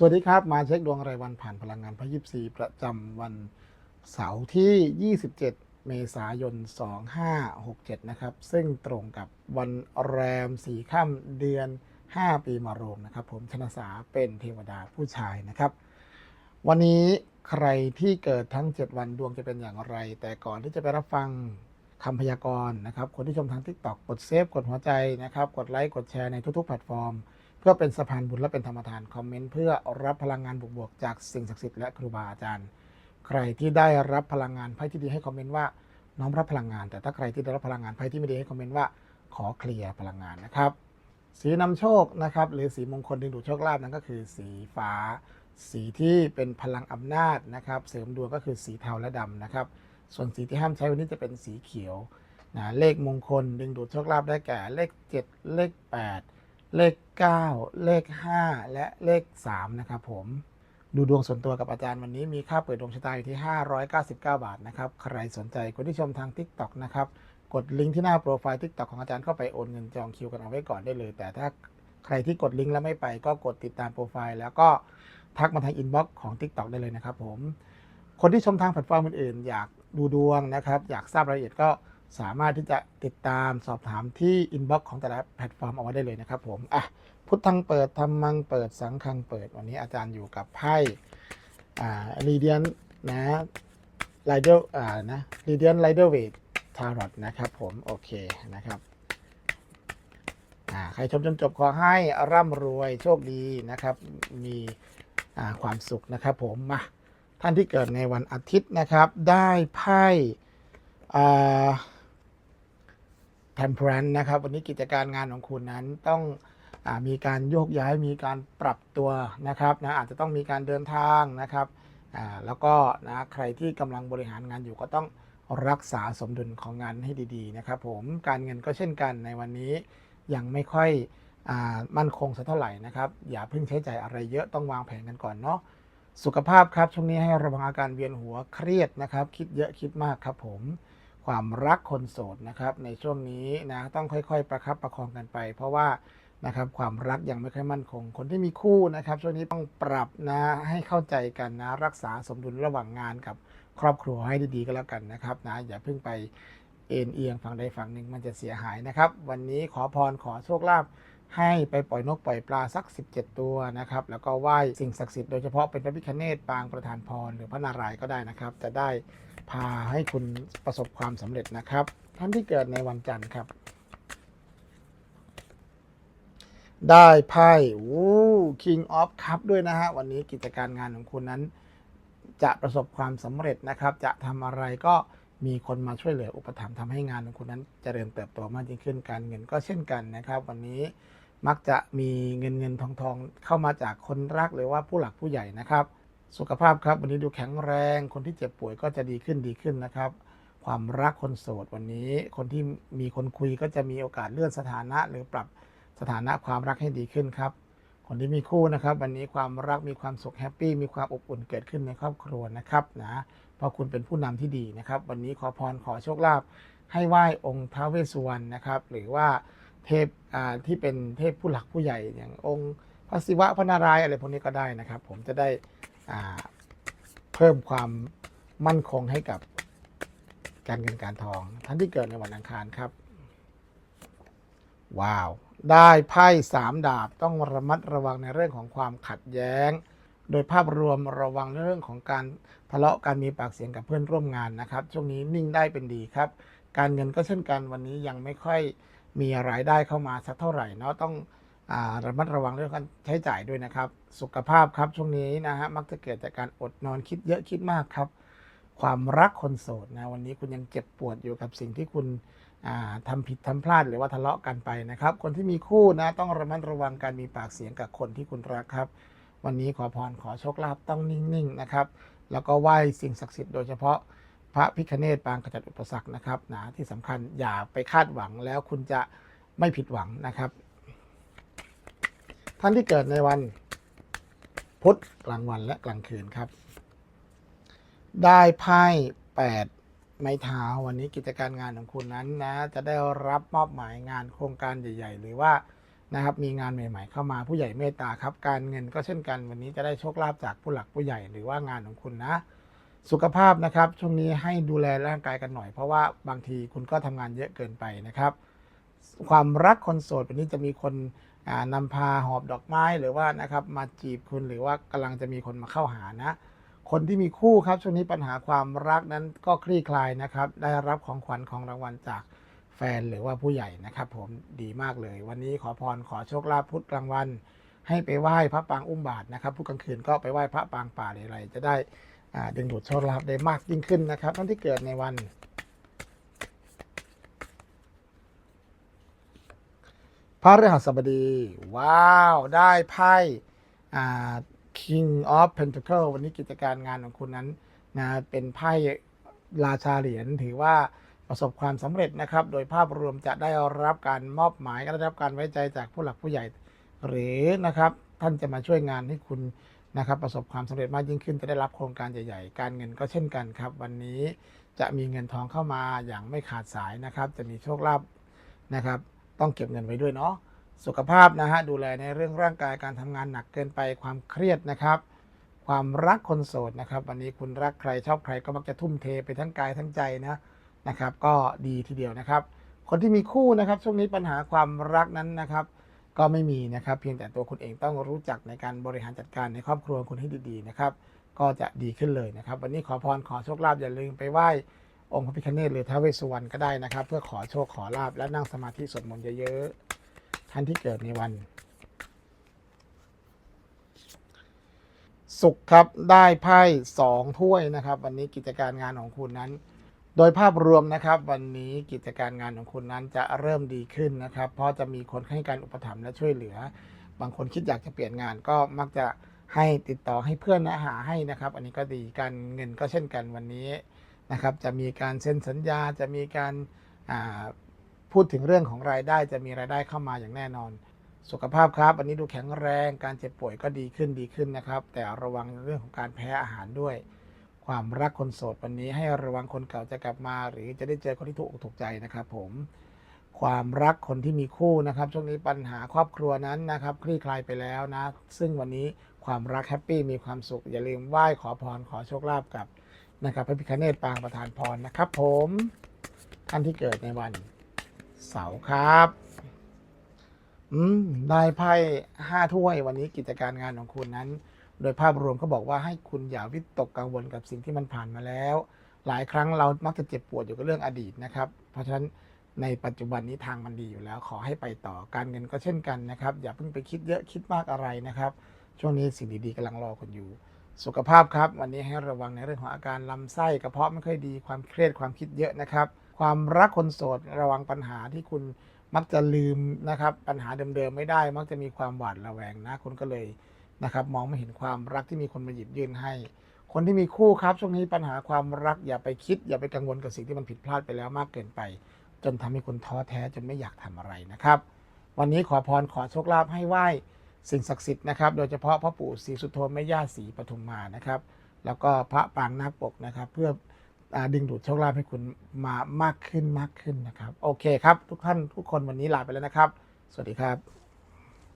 สวัสดีครับ มาเช็คดวงรายวันผ่านพลังงานพระยิบสีประจำวันเสาร์ที่ 27 เมษายน 2567 นะครับ ซึ่งตรงกับวันแรมสี่ค่ำเดือน 5 ปีมะโรงนะครับ ผมชนะสาเป็นเทวดาผู้ชายนะครับ วันนี้ใครที่เกิดทั้ง 7 วันดวงจะเป็นอย่างไร แต่ก่อนที่จะไปรับฟังคำพยากรณ์นะครับ คนที่ชมทาง TikTok กดเซฟกดหัวใจนะครับ กดไลค์กดแชร์ในทุกๆ แพลตฟอร์ม เพื่อเป็นสะพานบุญและเป็นธรรมทานคอมเมนต์เพื่อรับพลังงานบวกๆจากสิ่งศักดิ์สิทธิ์และครูบาอาจารย์ ใครที่ได้รับพลังงานไพ่ที่ดีให้คอมเมนต์ว่าน้อมรับพลังงาน แต่ถ้าใครที่ได้รับพลังงานไพ่ที่ไม่ดีให้คอมเมนต์ว่าขอเคลียร์พลังงานนะครับ สีนำโชคนะครับหรือสีมงคลดึงดูดโชคลาภนั้นก็คือสีฟ้า สีที่เป็นพลังอำนาจนะครับเสริมดวงก็คือสีเทาและดำนะครับ ส่วนสีที่ห้ามใช้วันนี้จะเป็นสีเขียวนะเลขมงคลดึงดูดโชคลาภได้แก่เลข 7 เลข 8 เลข 9 เลข 5 และเลข 3 นะครับผม ดูดวงส่วนตัวกับอาจารย์วันนี้มีค่าเปิดดวงชะตาอยู่ที่ 599 บาทนะครับ ใครสนใจคนที่ชมทาง TikTok นะครับ กดลิงก์ที่หน้าโปรไฟล์ TikTok ของอาจารย์เข้าไปโอนเงินจองคิวกันเอาไว้ก่อนได้เลย แต่ถ้าใครที่กดลิงก์แล้วไม่ไป ก็กดติดตามโปรไฟล์แล้วก็ทักมาทางอินบ็อกซ์ของ TikTok ได้เลยนะครับผม คนที่ชมทางแพลตฟอร์มอื่นๆอยากดูดวงนะครับ อยากทราบรายละเอียดก็ สามารถที่จะติดตามสอบถามที่อินบ็อกซ์ของแต่ละแพลตฟอร์มเอาไว้ได้เลยนะครับผมอะพุทธังเปิดธรรมังเปิดสังฆังเปิดวันนี้อาจารย์อยู่กับไพ่อ่าลีเดียนนะไลเดอร์อ่านะลีเดียนไลเดอร์เวททารอตนะครับผมโอเคนะครับอ่าใครชมจนจบขอให้ร่ำรวยโชคดีนะครับ มีอ่าความสุขนะครับผมมาท่านที่เกิดในวันอาทิตย์นะครับ ได้ไพ่ แทมเพลนนะครับ วันนี้กิจการงานของคุณนั้นต้องอมีการโยกย้ายมีการปรับตัวนะครับนะอาจจะต้องมีการเดินทางนะครับแล้วก็นะใครที่กำลังบริหารงานอยู่ก็ต้องรักษาสมดุลของงานให้ดีๆนะครับผมการเงินก็เช่นกันในวันนี้ยังไม่ค่อยอมั่นคงสักเท่าไหร่นะครับอย่าเพิ่งใช้จ่ายอะไรเยอะต้องวางแผนกันก่อนเนาะสุขภาพครับช่วงนี้ให้ระวังอาการเวียนหัวเครียดนะครับ คิดเยอะคิดมากครับผม ความรักคนโสดนะครับ ในช่วงนี้นะต้องค่อยๆ ประคับประคองกันไป เพราะว่านะครับความรักยังไม่ค่อยมั่นคง คนที่มีคู่นะครับ ช่วงนี้ต้องปรับนะให้เข้าใจกันนะรักษาสมดุลระหว่างงานกับครอบครัวให้ดีๆก็แล้วกันนะครับนะอย่าเพิ่งไปเอ็นเอียงฝั่งใดฝั่งหนึ่งมันจะเสียหายนะครับ วันนี้ขอพรขอโชคลาภ ให้ไปปล่อยนกปล่อยปลาสัก 17 ตัวนะครับ แล้วก็ไหว้สิ่งศักดิ์สิทธิ์โดยเฉพาะเป็นพระพิฆเนศปางประธานพรหรือพระนารายณ์ก็ได้นะครับ จะได้พาให้คุณประสบความสำเร็จนะครับ ท่านที่เกิดในวันจันทร์ครับ ได้ไพ่วู้ King of Cup ด้วยนะฮะวันนี้กิจการงานของคุณนั้น จะประสบความสำเร็จนะครับ จะทำอะไรก็มีคนมาช่วยเหลืออุปถัมภ์ทำให้งานของคุณนั้นเจริญเติบโตมากยิ่งขึ้นการเงินก็เช่นกันนะครับ วันนี้ มักจะมีเงินเงินทองทองเข้ามาจากคนรักหรือว่าผู้หลักผู้ใหญ่นะครับ สุขภาพครับวันนี้ดูแข็งแรง คนที่เจ็บป่วยก็จะดีขึ้นดีขึ้นนะครับ ความรักคนโสดวันนี้ คนที่มีคนคุยก็จะมีโอกาสเลื่อนสถานะ หรือปรับสถานะความรักให้ดีขึ้นครับ คนที่มีคู่นะครับ วันนี้ความรักมีความสุขแฮปปี้มีความอบอุ่นเกิดขึ้นในครอบครัวนะครับนะเพราะคุณเป็นผู้นำที่ดีนะครับ วันนี้ขอพรขอโชคลาภให้ไหว้องค์ท้าวเวสสุวรรณนะครับ หรือว่า เทพที่เป็นเทพผู้หลักผู้ใหญ่อย่างองค์พระศิวะพระนารายณ์อะไรพวกนี้ก็ได้นะครับ ผมจะได้เพิ่มความมั่นคงให้กับการเงินการทอง ท่านที่เกิดในวันอังคารครับ ว้าว ได้ไพ่สามดาบต้องระมัดระวังในเรื่องของความขัดแย้ง โดยภาพรวมระวังในเรื่องของการทะเลาะการมีปากเสียงกับเพื่อนร่วมงานนะครับ ช่วงนี้นิ่งได้เป็นดีครับ การเงินก็เช่นกันวันนี้ยังไม่ค่อย มีรายได้เข้ามาสักเท่าไหร่เนาะต้องอระมัดระวังเรื่องการใช้จ่ายด้วยนะครับ สุขภาพครับช่วงนี้นะฮะมักจะเกิดจากการอดนอนคิดเยอะคิดมากครับ ความรักคนโสดนะวันนี้คุณยังเจ็บปวดอยู่กับสิ่งที่คุณอ่าทำผิดทำพลาดหรือว่าทะเลาะกันไปนะครับ คนที่มีคู่นะต้องระมัดระวังการมีปากเสียงกับคนที่คุณรักครับ วันนี้ขอพรขอโชคลาภต้องนิ่งๆนะครับ แล้วก็ไหว้สิ่งศักดิ์สิทธิ์โดยเฉพาะ ระพิคเนตปางขจัดอุปสรรคนะครับนะที่สำคัญอย่าไปคาดหวังแล้วคุณจะไม่ผิดหวังนะครับ ท่านที่เกิดในวันพุธกลางวันและกลางคืนครับ ได้ไพ่แปดไม้เท้าวันนี้กิจการงานของคุณนั้นนะจะได้รับมอบหมายงานโครงการใหญ่ ๆ หรือว่านะครับมีงานใหม่ ๆ เข้ามาผู้ใหญ่เมตตาครับ การเงินก็เช่นกันวันนี้จะได้โชคลาภจากผู้หลักผู้ใหญ่หรือว่างานของคุณนะ สุขภาพนะครับช่วงนี้ให้ดูแลร่างกายกันหน่อย เพราะว่าบางทีคุณก็ทำงานเยอะเกินไปนะครับ ความรักคนโสดวันนี้จะมีคนอ่านำพาหอบดอกไม้หรือว่านะครับมาจีบคุณหรือว่ากำลังจะมีคนมาเข้าหานะ คนที่มีคู่ครับช่วงนี้ปัญหาความรักนั้นก็คลี่คลายนะครับ ได้รับของขวัญของรางวัลจากแฟนหรือว่าผู้ใหญ่นะครับผมดีมากเลย วันนี้ขอพรขอโชคลาภพุธกลางวัน ให้ไปไหว้พระปางอุ้มบาทนะครับพุธกลางคืนก็ไปไหว้พระปางป่าอะไรจะได้ ดึงดูดโชคลาภได้มากยิ่งขึ้นนะครับท่านที่เกิดในวัน พระฤหัสบดี ว้าว ได้ไพ่ King of Pentacle วันนี้กิจการงานของคุณนั้นนะเป็นไพ่ราชาเหรียญถือว่าประสบความสำเร็จนะครับ โดยภาพรวมจะได้รับการมอบหมายได้รับการไว้ใจจากผู้หลักผู้ใหญ่ หรือนะครับ ท่านจะมาช่วยงานให้คุณ นะครับประสบความสำเร็จมากยิ่งขึ้นจะได้รับโครงการใหญ่ๆ การเงินก็เช่นกันครับ วันนี้จะมีเงินทองเข้ามาอย่างไม่ขาดสายนะครับ จะมีโชคลาภนะครับ ต้องเก็บเงินไว้ด้วยเนาะสุขภาพนะฮะดูแลในเรื่องร่างกายการทำงานหนักเกินไปความเครียดนะครับ ความรักคนโสดนะครับ วันนี้คุณรักใครชอบใครก็มักจะทุ่มเทไปทั้งกายทั้งใจนะนะครับ ก็ดีทีเดียวนะครับ คนที่มีคู่นะครับ ช่วงนี้ปัญหาความรักนั้นนะครับ ก็ไม่มีนะครับ เพียงแต่ตัวคุณเองต้องรู้จักในการบริหารจัดการในครอบครัวคุณให้ดีๆนะครับ ก็จะดีขึ้นเลยนะครับ วันนี้ขอพรขอโชคลาภอย่าลืมไปไหว้องค์พระพิฆเนศหรือท้าวเวสสุวรรณก็ได้นะครับ เพื่อขอโชคขอลาภและนั่งสมาธิสวดมนต์เยอะๆท่านที่เกิดในวัน สุขครับได้ไพ่สองถ้วยนะครับ วันนี้กิจการงานของคุณนั้น โดยภาพรวมนะครับวันนี้กิจการงานของคุณนั้นจะเริ่มดีขึ้นนะครับ เพราะจะมีคนให้การอุปถัมภ์และช่วยเหลือ บางคนคิดอยากจะเปลี่ยนงานก็มักจะให้ติดต่อให้เพื่อนนะหาให้นะครับ อันนี้ก็ดีการเงินก็เช่นกันวันนี้นะครับ จะมีการเซ็นสัญญาจะมีการาพูดถึงเรื่องของรายได้จะมีรายได้เข้ามาอย่างแน่นอน สุขภาพครับวันนี้ดูแข็งแรงการเจ็บป่วยก็ดีขึ้นดีขึ้นนะครับ แต่ระวังเรื่องของการแพ้อาหารด้วย ความรักคนโสดวันนี้ให้ระวังคนเก่าจะกลับมา หรือจะได้เจอคนที่ถูกถูกใจนะครับ ผมความรักคนที่มีคู่นะครับช่วงนี้ปัญหาครอบครัวนั้นนะครับ คลี่คลายไปแล้วนะ ซึ่งวันนี้ความรักแฮปปี้มีความสุข อย่าลืมไหว้ขอพรขอโชคลาภกับนะครับพระพิฆเนศปางประธานพรนะครับ ผมท่านที่เกิดในวันเสาร์ครับอืมได้ไพ่ห้าถ้วยวันนี้กิจการงานของคุณนั้น โดยภาพรวมเขาบอกว่าให้คุณอย่าวิตกกังวลกับสิ่งที่มันผ่านมาแล้ว หลายครั้งเรามักจะเจ็บปวดอยู่กับเรื่องอดีตนะครับ เพราะฉะนั้นในปัจจุบันนี้ทางมันดีอยู่แล้ว ขอให้ไปต่อการเงินก็เช่นกันนะครับ อย่าเพิ่งไปคิดเยอะคิดมากอะไรนะครับ ช่วงนี้สิ่งดีๆกำลังรอคุณอยู่ สุขภาพครับ วันนี้ให้ระวังในเรื่องของอาการลำไส้กระเพาะไม่ค่อยดีความเครียดความคิดเยอะนะครับ ความรักคนโสดระวังปัญหาที่คุณมักจะลืมนะครับ ปัญหาเดิมๆไม่ได้ มักจะมีความหวาดระแวงนะคุณก็เลย นะครับมองไม่เห็นความรักที่มีคนมาหยิบยื่นให้ คนที่มีคู่ครับช่วงนี้ปัญหาความรักอย่าไปคิด อย่าไปกังวลกับสิ่งที่มันผิดพลาดไปแล้วมากเกินไป จนทำให้คุณท้อแท้จนไม่อยากทำอะไรนะครับ วันนี้ขอพรขอโชคลาภให้ไหว้สิ่งศักดิ์สิทธิ์นะครับโดยเฉพาะพระปู่ศรีสุโธแม่ย่าศรีปทุมมานะครับ แล้วก็พระปางนาคปกนะครับ เพื่อดึงดูดโชคลาภให้คุณมามากขึ้นมากขึ้นนะครับ โอเคครับ ทุกท่านทุกคนวันนี้ลาไปแล้วนะครับ สวัสดีครับ